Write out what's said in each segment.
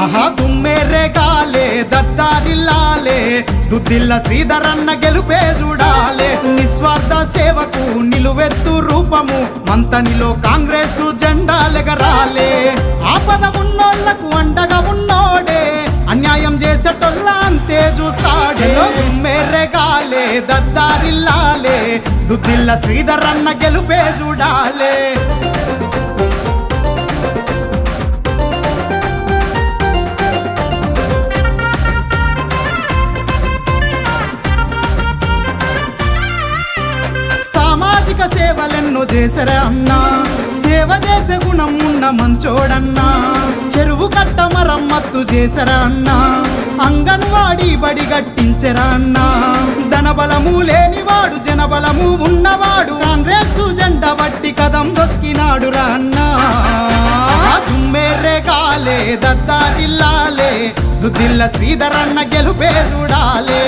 ఆహా దుమ్మేరే కాలే దత్తారిల్లాలే దుద్దిల్ల శ్రీధరన్న గెలుపే చూడాలే. నిస్వార్థ సేవకు నిలువెత్తు రూపము మంతనిలో కాంగ్రెస్ జెండాలెగరాలే. ఆపద ఉన్నోళ్ళకు అండగా ఉన్నోడే అన్యాయం చేసేటోళ్ళ అంతే చూస్తాడే దుమ్మేరే కాలే దద్దారిల్లాలే దుద్దిల్ల శ్రీధరన్న గెలుపే చూడాలే. సేవలెన్నో చేసరా అన్నా. సేవ చేసే గుణం ఉన్న మంచోడన్నా. చెరువు కట్ట మరమ్మత్తు చేసరా అన్నా. అంగన్వాడి బడి గట్టించరా అన్నా. ధనబలము లేనివాడు జనబలము ఉన్నవాడు. కాంగ్రెస్ జెండ బట్టి కదం దొక్కినాడు రా అన్నా. తుమ్మెర్రే కాలే దత్తారిల్లాలే దుద్దిల్ల శ్రీధరన్న గెలుపే చూడాలే.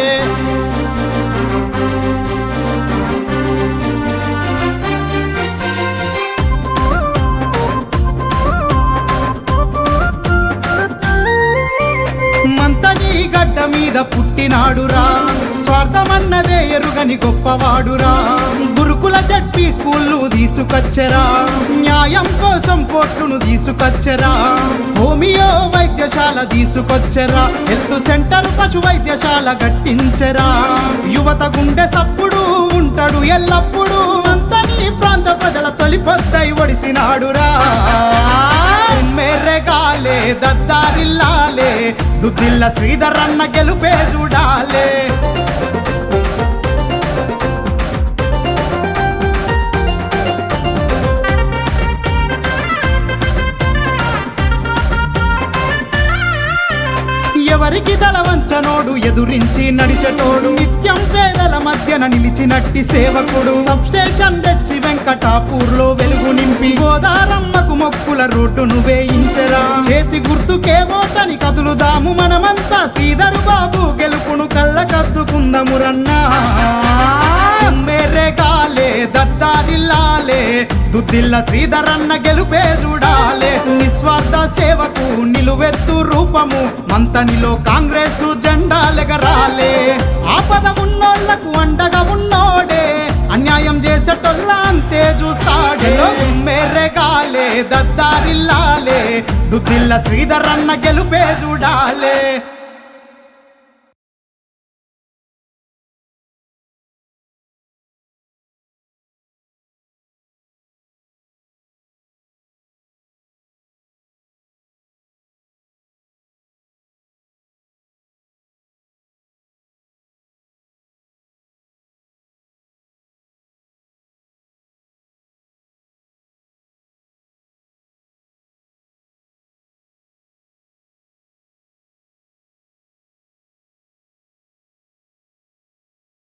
గడ్డ మీద పుట్టినాడురా. స్వార్థమన్నదే ఎరుగని గొప్పవాడురా. గురుకుల జడ్పీ స్కూళ్ళు తీసుకొచ్చరా. న్యాయం కోసం కోర్టును తీసుకొచ్చరా. హోమియో వైద్యశాల తీసుకొచ్చరా. హెల్త్ సెంటర్ పశు వైద్యశాల కట్టించరా. యువత గుండె సప్పుడు ఉంటాడు ఎల్లప్పుడూ. అంతని ప్రాంత ప్రజల తొలి పొద్దై ఒడిసినాడురా. చూడాలే దద్దారిల్లాలే దుద్దిల్ల శ్రీధరన్న గెలుపే చూడాలే. ఎవరికి తల వంచనోడు ఎదురించి నడిచెటోడు నిత్యం పేదల మధ్యన నిలిచినట్టి సేవకుడు. సబ్స్టేషన్ తెచ్చి వెంకటాపూర్లో వెలుగు నింపి గోదారమ్మకు మొక్కుల రోడ్డును వేయించరా చేతి ఓటని కదులుదాము మనమంతా శ్రీధరు బాబు గెలుపును కళ్ళ కద్దుకుందమురన్నా మేరే కాలే దత్తారిల్లాలే దుద్దిల్ల శ్రీధరన్న గెలుపే చూడాలే. నిస్వార్థ సేవకు నిలువెత్తు రూపము మంతనిలో కాంగ్రెస్ జెండాలెగరాలే. ఆపద ఉన్నోళ్ళకు అండగా ఉన్నోడే అన్యాయం చేసేటోళ్ళ అంతే చూస్తాడే. మేరే కాలే ముద్దు దుద్దిల్ల శ్రీధరన్న గెలుపే చూడాలే.